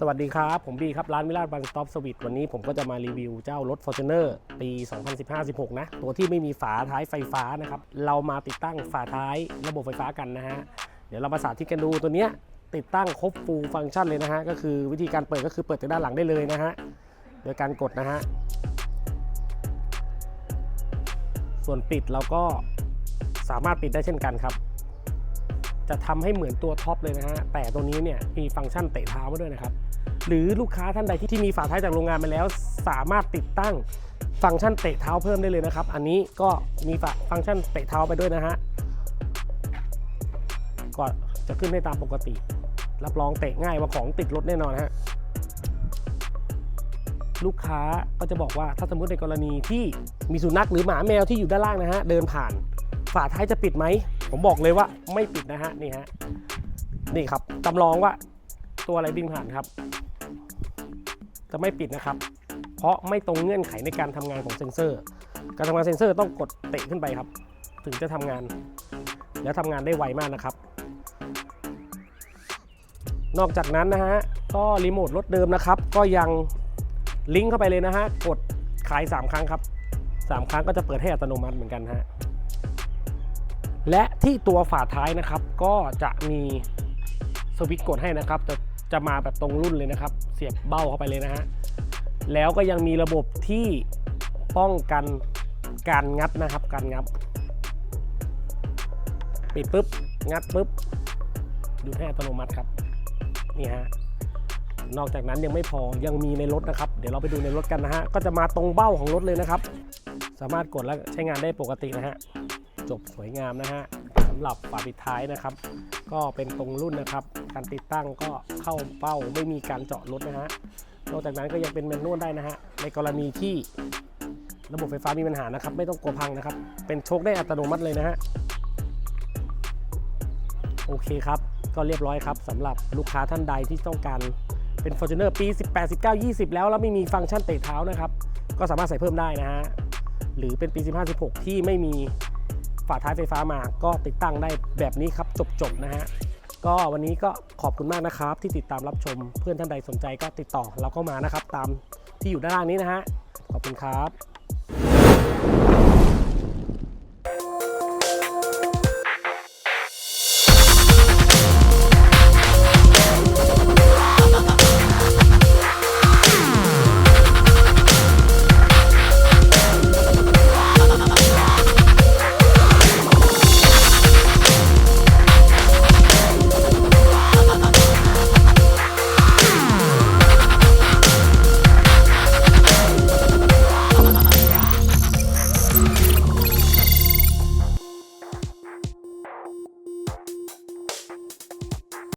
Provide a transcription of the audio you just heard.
สวัสดีครับ ผมบีครับ ร้านวิลาศบันสต็อปสวิตวันนี้ผมก็จะมารีวิวเจ้ารถ Fortuner ปี 2015-16 นะ ตัวที่ไม่มีฝาท้ายไฟฟ้านะครับ เรามาติดตั้งฝาท้ายระบบไฟฟ้ากันนะฮะ เดี๋ยวเรามาสาธิตกันดูตัวเนี้ยติดตั้งครบฟูลฟังก์ชันเลยนะฮะ ก็คือวิธีการเปิดก็คือเปิดจากด้านหลังได้เลยนะฮะ โดยการกดนะฮะ ส่วนปิดเราก็สามารถปิดได้เช่นกันครับ จะทำให้เหมือนตัวท็อปเลยนะฮะ แต่ตัวนี้เนี่ยมีฟังก์ชันเตะเท้ามาด้วยนะครับ หรือลูกค้าท่านใดที่ที่มีฝาท้ายจากโรงงานมาแล้ว สามารถติดตั้งฟังก์ชันเตะเท้าเพิ่มได้เลยนะครับ อันนี้ก็มีฟังก์ชันเตะเท้าไปด้วยนะฮะ ก็จะขึ้นได้ตามปกติ รับรองเตะง่ายว่าของติดรถแน่นอนฮะ ลูกค้าก็จะบอกว่าถ้าสมมติในกรณีที่มีสุนัขหรือหมาแมวที่อยู่ด้านล่างนะฮะเดินผ่าน ฝาท้ายจะปิดไหม ผมบอกเลยว่าไม่ปิดนะฮะนี่ฮะนี่ครับจำลองว่าตัวอะไรวิ่งผ่านครับ จะไม่ปิดนะครับ เพราะไม่ตรงเงื่อนไขในการทำงานของเซ็นเซอร์ การทำงานเซ็นเซอร์ต้องกดเตะขึ้นไปครับ ถึงจะทำงาน แล้วทำงานได้ไวมากนะครับ นอกจากนั้นนะฮะก็รีโมทรถเดิมนะครับ ก็ยังลิงก์เข้าไปเลยนะฮะกดขาย 3 ครั้งครับ 3 ครั้งก็จะเปิดให้อัตโนมัติเหมือนกันฮะ และที่ตัวฝาท้ายนะครับก็จะมีสวิตช์กดให้นะครับจะจะมาแบบตรงรุ่นเลยนะครับ เสียบเบ้าเข้าไปเลยนะฮะแล้วก็ยังมีระบบที่ป้องกันการงัดนะครับ การงับปิดปุ๊บงัดปุ๊บดูให้อัตโนมัติครับนี่ฮะนอกจากนั้นยังไม่พอยังมีในรถนะครับ เดี๋ยวเราไปดูในรถกันนะฮะก็จะมาตรงเบ้าของรถเลยนะครับ สามารถกดแล้วใช้งานได้ปกตินะฮะ จบสวยงามนะฮะสำหรับฝาปิดท้ายนะครับ ก็เป็นตรงรุ่นนะครับ การติดตั้งก็เข้าเป้าไม่มีการเจาะรถนะฮะนอกจากนั้นก็ยังเป็นแมนนวลได้นะฮะในกรณีที่ระบบไฟฟ้ามีปัญหานะครับ ไม่ต้องกลัวพังนะครับ เป็นโชคได้อัตโนมัติเลยนะฮะโอเคครับ ก็เรียบร้อยครับสำหรับลูกค้าท่านใดที่ต้องการเป็น Fortuner ปี 18 19 20 แล้วแล้วไม่มีฟังก์ชันเตะเท้านะครับ ก็สามารถใส่เพิ่มได้นะฮะ หรือเป็นปี 15 16 ที่ไม่มี ฝาท้ายไฟฟ้ามาก็ติดตั้งได้แบบนี้ครับจบๆนะฮะก็วันนี้ก็ขอบคุณมากนะครับ ที่ติดตามรับชมเพื่อนท่านใดสนใจก็ติดต่อเราก็มานะครับ ตามที่อยู่ด้านล่างนี้นะฮะขอบคุณครับ